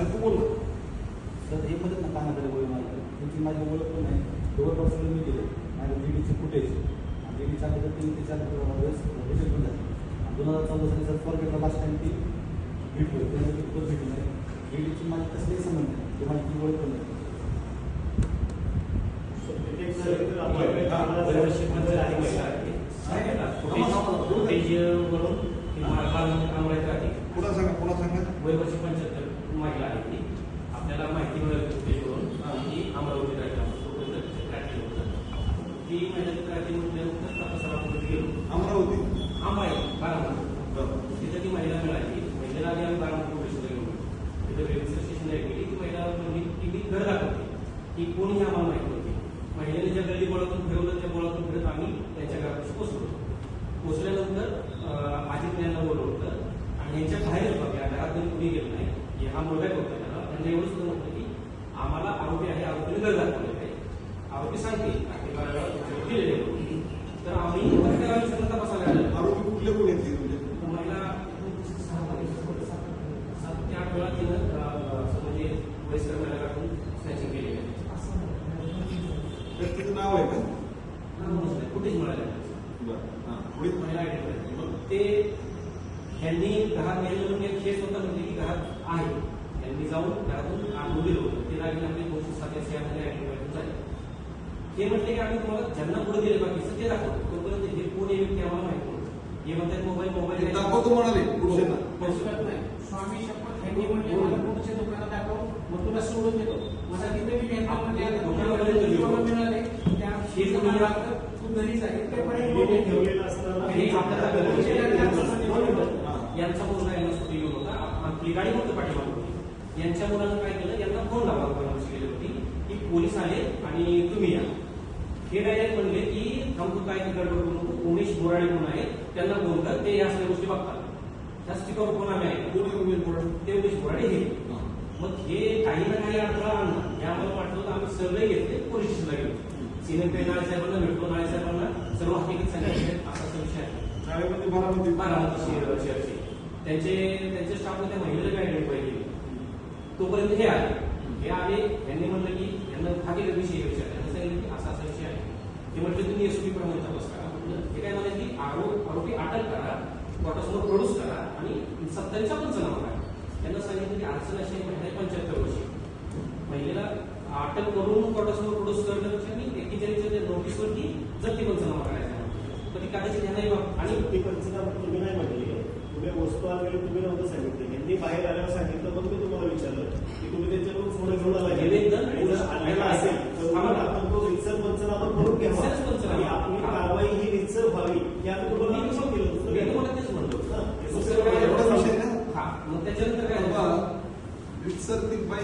आणि तू बोल तर हे म्हणत ना कानाकडे गोळी मारली त्यांची माझी ओळख पण नाही जवळपास मी गेले माझ्या डीडीचे फुटेज आणि डीडीच्या अगोदर तीन ते चार वेळेस रिजेक्ट पण झाले आणि दोन हजार चौदा साली सर फॉरगेटला लास्ट टाइम ती भेटलो त्यानंतर ती परत भेटली नाही डीडीची माझी कसलाही संबंध नाही ते माझी ती ओळख पण नाही. पुन्हा सांगा पुन्हा सांगा वय वर्ष पंच्याहत्तर महिला आहे ती. आपल्याला माहिती मिळाली फुटेजवरून की अमरावती तिचं tracking होतं. ती महिला ट्रॅकिंग म्हटल्यानंतर तपासाला गेलो. अमरावती? आंबा आहे बारामती. बरं. तिथं ती महिला मिळाली. महिलेला आधी आम्ही बारामती पोलिसला गेलो. तिथं रेल्वे स्टेशनला गेली. ती महिला म्हणली की मी घर दाखवते. की कोणी आम्हाला माहिती नव्हती. महिलेने ज्या गल्ली बोळातून फिरवलं त्या बोळातून फिरत आम्ही त्यांच्या पोहोचल्यानंतर अं, अजित यांना बोलवलं होतं आणि यांच्या बाहेर बघा घरात कुणी गेलं नाही. हा मुलगा होता त्याला. त्यांना एवढं सुद्धा नव्हतं की आम्हाला आरोपी आहे आरोपीने घर दाखवले आहे आरोपी सांगते की बारा वेळा तुमच्यावर दिलेले आहे. तर आम्ही तपासायला आलं आरोपी कुठले कोण तुझे महिला सात ते आठ वेळा तिनं म्हणजे वयस्कर महिला काढून स्नॅचिंग केलेली आहे. तर तिचं नाव आहे का? कुठेच मिळाले बरं हां पुढे. महिला आयडेंटिफाय मग ते ह्यांनी घरात गेले म्हणून एक केस होता म्हणजे की घरात आहे. यांनी जाऊन आणून दिलं होतं. ते लागले आपली दोनशे सात यामध्ये आयडेंटिफाय झाले. ते म्हटले की आम्ही तुम्हाला ज्यांना पुढे दिले बाकीचं ते दाखवतो. तोपर्यंत हे कोण आहे व्यक्ती आम्हाला माहिती नव्हतं हे म्हणतात मोबाईल मोबाईल दाखवतो म्हणाले. पुरुषांना नाही. स्वामी शपथ ह्यांनी म्हणले मला पुढच्या दुकानात दाखव मग तुला सोडून देतो. मला तिथे मी बँकामध्ये आता दुकानामध्ये मिळाले. त्या हे तू घरीच आहे ते पण एक हे ठेवलेलं असताना हे आपल्याला दोन मिनिटं. यांचा मुलगा यांना सुट्टी घेऊन होता आपली गाडी फक्त पाठीमागे होती यांच्या मुलानं काय केलं? यांना फोन लावा कोणाची गेली होती की पोलीस आले आणि तुम्ही या. हे डायरेक्ट म्हणले की थांबतो काय ते गडबड करू नको उमेश बोराडे म्हणून आहे त्यांना फोन कर ते या सगळ्या गोष्टी बघतात. त्या स्टिकवर फोन आम्ही आहे? कोणी उमेश बोराडे? ते उमेश बोराडे हे. मग हे काही ना काही अडथळा आणला. हे आम्हाला वाटलं तर आम्ही सर्वे घेतले पोलीस स्टेशनला गेलो. सिनियर पे नाळे साहेबांना भेटलो नाळे साहेबांना सर्व हकीकत सांगितले असा असा विषय आहे. शाळेमध्ये बारामती. बारामती शहर शहरचे. त्यांचे त्यांच्या स्टाफने त्या महिलेला काय केली? तोपर्यंत हे आले हे आले यांनी म्हटलं की यांना हकीकत विषय विचार त्यांनी सांगितलं की असा असा विषय आहे. ते म्हटलं तुम्ही एसपी प्रमाणे तपास करा. म्हटलं हे काय म्हणाले की आरोप आरोपी अटक करा कोर्टासमोर प्रोड्यूस करा आणि सत्तरच्या पंचनामा करा त्यांना सांगितलं की अडचण अशी आहे महिला पंच्याहत्तर वर्षी. महिलेला अटक करून कोर्टासमोर प्रोड्यूस करण्यापेक्षा मी एकेचाळीसच्या नोटीसवरती जप्ती पंचनामा करायचा तर ती कदाचित ह्यांनाही नाही आणि आणि ती पंचनामा तुम्ही नाही म्हटली तुम्ही वस्तू आणलेलं तुम्ही नव्हतं सांगितलं. यांनी बाहेर आल्यावर सांगितलं मग मी तुम्हाला विचारलं. की तुम्ही त्याच्याकडून सोनं घेऊन आला हे जर आणलेला असेल तर आपण तो रितसर पंचनामा करून घ्यावा. आणि आपली कारवाई ही रितसर व्हावी हे आम्ही तुम्हाला केलं. तेच म्हणतो. हा, हे. हा. मग त्याच्यानंतर काय झालं? सर ती बाई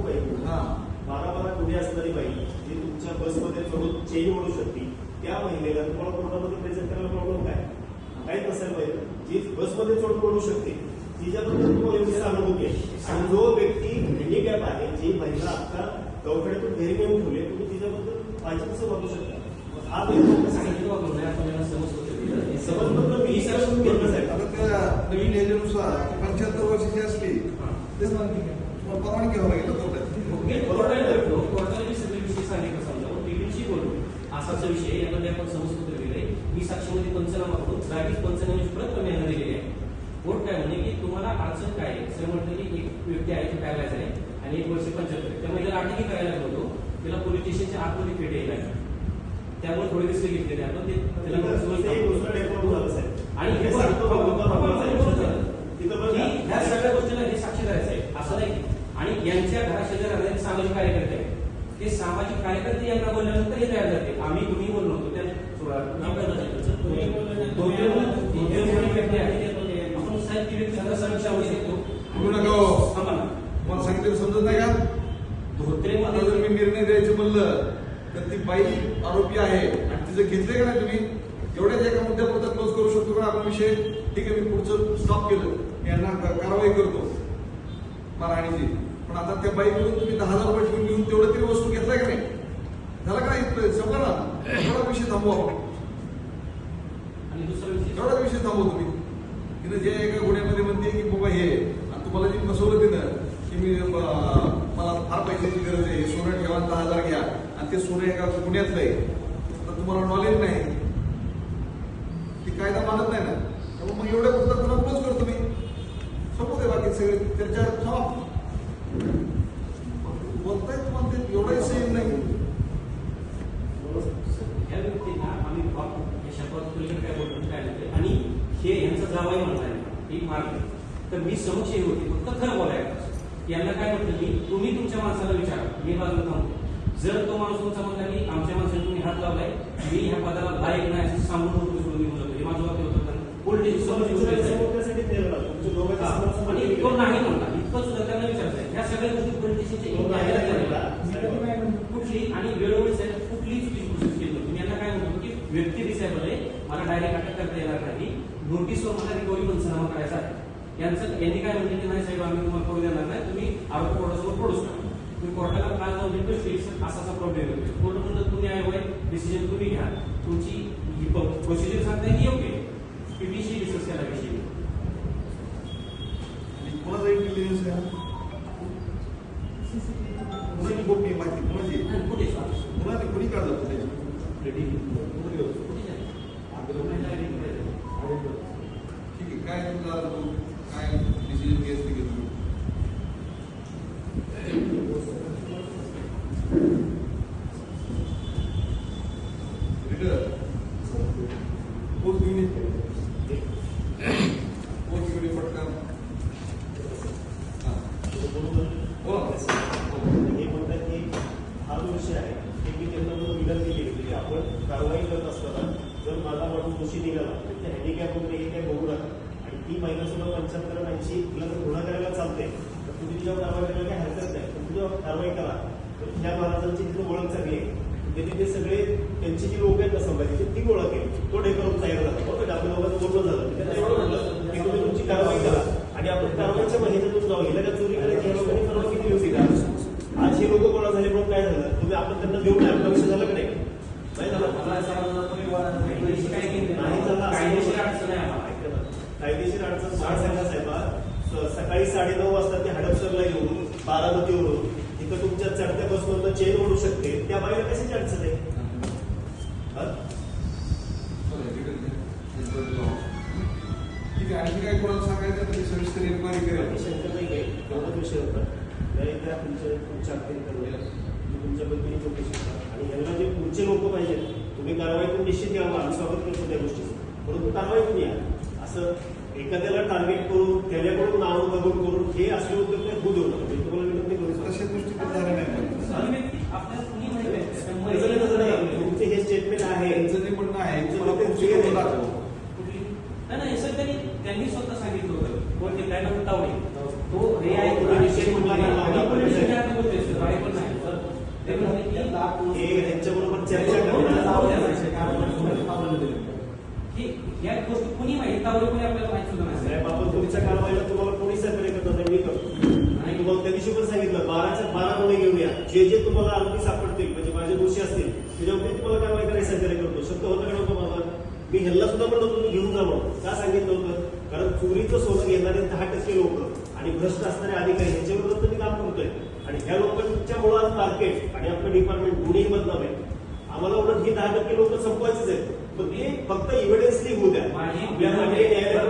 पाहिजे हां. बारा बारा कोणी असणारी बाई जी तुमच्या बसमध्ये चढून चेन ओढू शकते. त्या महिलेला तुम्हाला कोर्टामध्ये प्रेझेंट करायला प्रॉब्लेम काय? काहीच नसायला पाहिजे जी बसमध्ये चढून ओढू शकते तिच्याबद्दल तुम्हाला योग्य सहानुभूती आहे आणि जो व्यक्ती हँडिकॅप आहे जी महिला आता दवाखान्यातून घरी नेऊन ठेवली तुम्ही तिच्याबद्दल पाहिजे तसं वागू शकता. मग हा व्यक्ती सांगितलं बाबा, नाही आपण यांना समज होते दिलं. हे समज समजपत्र मी सर घेतलं साहेब. आता त्या नवीन पंच्याहत्तर वर्षाची असली हा. तेच मग परवानगी घ्यावं लागेल कोर्टाला भेटलो, कोर्टाला मी सगळे विषय सांगितलं डीपीशी बोललो असाच विषय दिले मी साक्षीमध्ये पंचनामा करून जागीच पंचनाम्याची प्रत कमी यांना दिलेली आहे. कोर्ट काय म्हणे की तुम्हाला अडचण काय आहे? सर म्हटलं की एक व्यक्ती आहे ती पॅरालाइज आहे आणि एक वर्ष पंच्याहत्तर त्या महिलेला अटकही करायला होतो तिला पोलीस स्टेशनच्या आतमध्ये पेट यायला त्यामुळे थोडे दिवस घेतलेले आपण ते त्याला ते एक दुसरं डेव्हलप झालं साहेब आणि हे हे पण- सांगतो हो, बाबा, हो, बाबा, हो, बाबा, हो, तिथं की बघा. ह्या सगळ्या गोष्टीला हे साक्षीदार आहे असं नाही की. आणि यांच्या घराशेजारी राहणारे सामाजिक कार्यकर्ते आहेत ते सामाजिक कार्यकर्ते यांना बोलल्यानंतर हे तयार झाले आम्ही तुम्ही बोललो होतो त्या सुरुवात- नाव काय झालं? तुम्ही बोलले नाही. दोन तीन- दोन तीन जण व्यक्ती आहेत. आपण साहेब ती व्यक्ती सगळं समीक्षा होऊ शकतो बोलू नका हो. थांबा ना. मला सांगितलं समजत नाही का? आता धोत्रेमध्ये जर मी निर्णय द्यायचं म्हणलं तर ती बाई आरोपी आहे. आणि तिचं घेतलंय का नाही तुम्ही? एवढ्याच एका मुद्द्यापुरता क्लोज करू शकतो का आपण विषय ठीक आहे मी पुढचं स्टॉप केलं. मी यांना क- कारवाई करतो. मारहाणीची पण आता त्या बाईकडून तुम्ही दहा हजार रुपये ठेवून घेऊन तेवढं तरी वस्तू घेतलाय का नाही? झालं का नाही समजा ना? एवढा विषय थांबवा. आणि दुसरा विषय एवढा विषय थांबवा तुम्ही. तिनं जे एका गुन्ह्यामध्ये म्हणते की बाबा हे आणि तुम्हाला जे फसवलं तिनं की मी मला फार पैशाची गरज आहे सोनं ठेवा दहा हजार घ्या. आणि ते सोनं एका गुन्ह्यातलं आहे. तर तुम्हाला नॉलेज नाही. ती कायदा मानत नाही ना. त्यामुळे मग एवढ्या पुरता तुला क्लोज करतो मी. समोर आहे बाकी सगळे त्याच्या समाप्त बोलताय तुम्हाला ते एवढंही सेम नाही. या काय जावाई म्हणताय. ही मार्ग. तर मी समक्ष हे होती. फक्त खरं बोलायचं. यांना काय म्हटलं की तुम्ही तुमच्या माणसाला विचारा. मी बाजूला थांबतो. जर तो माणूस तुमचा म्हणला की आमच्या माणसाने तुम्ही हात लावलाय मी ह्या पदाला लायक नाही असं सांगून तुम्ही सोडून निघून जातो हे माझं वाक्य होतं. येऊ हा. समोर आणि तो नाही म्हणला. इतकं सुद्धा त्यांना विचारतंय ह्या सगळ्या गोष्टी पोलिटिशियनच्या. कुठली आणि वेळोवेळी साहेब कुठलीच प्रोसेस केली मी यांना काय म्हणतो की व्यक्ती दिसायला मला डायरेक्ट अटक करता येणार नाही. नोटीसवर मला रिकव्हरी पंचनामा करायचा आहे यांचं यांनी काय म्हणले की नाही साहेब आम्ही तुम्हाला करू देणार नाही तुम्ही आरोप कोर्टासमोर प्रोड्यूस करा तुम्ही कोर्टाला काल जाऊन रिक्वेस्ट असा असा प्रॉब्लेम येतो कोर्ट म्हणलं तुम्ही आहे वय डिसिजन तुम्ही घ्या तुमची प्रोसिजर सांगताय की योग्य पीटीसी डिस्कस केला विषयी आणि कोणाचा इंटेलिजन्स आहे कोणाची गोपनीय माहिती कोणाची आणि कुठे कोणाने कोणी काढलं फुटेज ठीक आहे काय तुझा तू काय डिसिजन घ्यायचं ते घेतो reader post unit post unit पटकन हां बोला हे म्हणतात की हा जो विषय आहे ते मी त्यांना जो विनंती केली की आपण कारवाई करत असताना जर माझा माणूस दोषी निघाला तर त्या हँडिकॅप वगैरे हे काय बघू नका आणि ती महिला सुद्धा पंच्याहत्तर ऐंशी तिला जर गुन्हा करायला चालते तर तुम्ही तिच्यावर कारवाई करायला काही हरकत नाही पण तुझ्यावर कारवाई करा. त्या महाराजांची तिथे ओळख चांगली आहे त्यांनी ते सगळे त्यांची जी लोक आहेत ना संभाजीची ती ओळख आहे. तो ढेकरून तयार झाला बरोबर आपल्या लोकांचं बोलणं झालं. त्यांना एवढं म्हटलं की तुम्ही तुमची कारवाई करा. आणि आपण कारवाईच्या महिन्यातून जाऊ हिला काय चोरी करायची या लोकांनी परवानगी दिली होती का आज हे लोक गोळा झाले म्हणून काय झालं? तुम्ही आपण त्यांना देऊ नये आपलं लक्ष झालं का नाही? नाही झालं. नाही झालं. असं कायदेशीर अडचण साहेबा. सकाळी साडेनऊ वाजता ते हडपसरला येऊन बारामतीवरून इथं तुमच्या चढत्या बसमधनं चेन ओढू शकते. त्या बाहेर कशाची अडचण आहे? हा? ठीक आहे आणखी काय कोणाला सांगायचं तर ते सविस्तर इन्क्वायरी आणि करेल शंकर नाही काही एवढाच विषय होता. त्या तुमच्या तुमच्या अखेर करूया तुमच्या पद्धतीने चौकशी करा आणि यांना जे पुढचे लोक पाहिजेत तुम्ही कारवाईतून निश्चित घ्यावं आम्ही स्वागत करतो त्या गोष्टीचं. परंतु कारवाईतून या. असं एखाद्याला टार्गेट करून त्याच्याकडून नाव दबून करून हे असले उद्योग काही होऊ देऊ नका तुमचे हे स्टेटमेंट आहे त्यांनी स्वतः सांगितलं होतं कोण ते काय तो पण पण नाही त्यांच्याबरोबर चर्चा करणार या गोष्टी कुणी माहिती? तावडे कोणी आपल्याला माहिती सुद्धा नाही. बाबा आपण तुमच्या कारवाईला तुम्हाला कोणी सहकार्य करत नाही? मी करतो. तुम्हाला त्या दिवशी पण सांगितलं बाराच्या बारा गुन्हे घेऊन या जे जे तुम्हाला आरोपी सापडतील म्हणजे माझे दोषी असतील त्याच्यावरती तुम्हाला कारवाई करायला सहकार्य करतो. शब्द होतं का नव्हतं मला मी ह्यांना सुद्धा म्हणलं होतं तुम्ही घेऊन जा म्हणून. का सांगितलं होतं? कारण चोरीचं सोनं घेणारे दहा टक्के लोक आणि भ्रष्ट असणारे अधिकारी ह्याच्यावर तुम्ही काम करतोय. आणि ह्या लोकांच्यामुळे आज मार्केट आणि आपलं डिपार्टमेंट दोन्ही बदनाम आहे. आम्हाला उलट ही दहा टक्के लोक संपवायचीच आहेत. पण ते फक्त इव्हिडन्सली होऊ द्या. मागे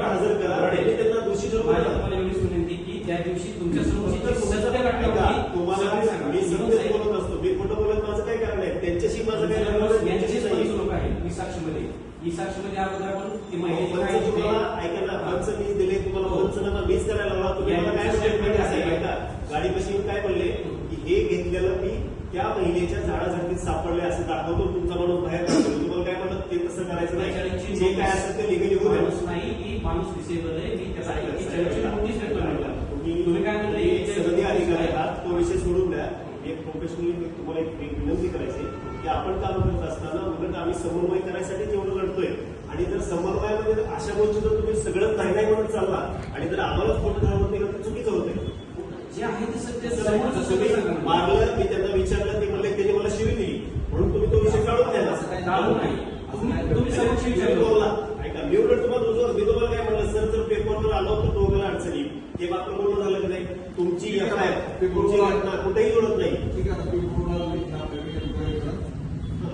हजर करा त्यांनी त्यांना दोषी माझी ठरवलं तुम्हाला एवढीच विनंती की त्या दिवशी तुमच्या समोरची फक्त जी तुमचं सत्य काय घटना ऐका, होती, तुम्हाला सगळी सांगा. मी म्हणून सत्य साहेब, बोलत असतो मी खोटं बोलत माझं काय कारण आहे त्यांच्याशी माझं काय तुमच्या कारण यांचे यांच्याशी पंच नाही. लोक आहेत ई साक्षीमध्ये ई साक्षीमध्ये अगोदर आपण ती महिलेची पंच माहिती तुम्हाला दिली. ऐका ना पंच मीच दिले तुम्हाला पंचनामा मीच करायला लावला तुम्ही या मला काय यांचं स्टेटमेंट statement असेल आहे. ऐका येऊन काय म्हणले? की हे घेतलेलं मी त्या महिलेच्या झाडाझडतीत सापडले असं दाखवतो. तुमचा माणूस बाहेर तुम्हाला काय म्हणत ते तसं करायचं नाही. जे काय असेल ते लिगली. माणूस नाही की माणूस दिसेबल आहे. मी. तुम्ही काय म्हणले सनदी अधिकारी आहात. तो विषय सोडून द्या. एक प्रोफेशनली मी तुम्हाला एक विनंती करायची की आपण काम करत असताना उलट आम्ही समन्वय करायसाठी जेवढं लढतोय. आणि जर समन्वयामध्ये अशा गोष्टी जर तुम्ही सगळं नाही नाही म्हणून चालला आणि जर आम्हालाच खोटं धरवत नाही तर चुकीचं होतंय जे आहे ते सत्य सांगा. मारलं मी त्यांना विचारलं ते म्हणले त्यांनी मला शिवी दिली म्हणून तुम्ही तो विषय काढून द्या ना. चालू नाही तुम्ही समक्ष बोलला. ऐका मी उलट तुम्हाला रुजवलं मी तुम्हाला काय म्हणलं सर जर पेपरवर आलो तर दोघांना अडचणी ते मात्र पूर्ण झालं की नाही तुमची. घटना तुमची. घटना कुठेही जुळत नाही.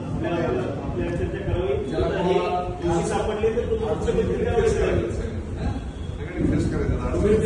आपल्याला आपल्याला चर्चा करावी तुम्हाला- सापडले तर तुम्ही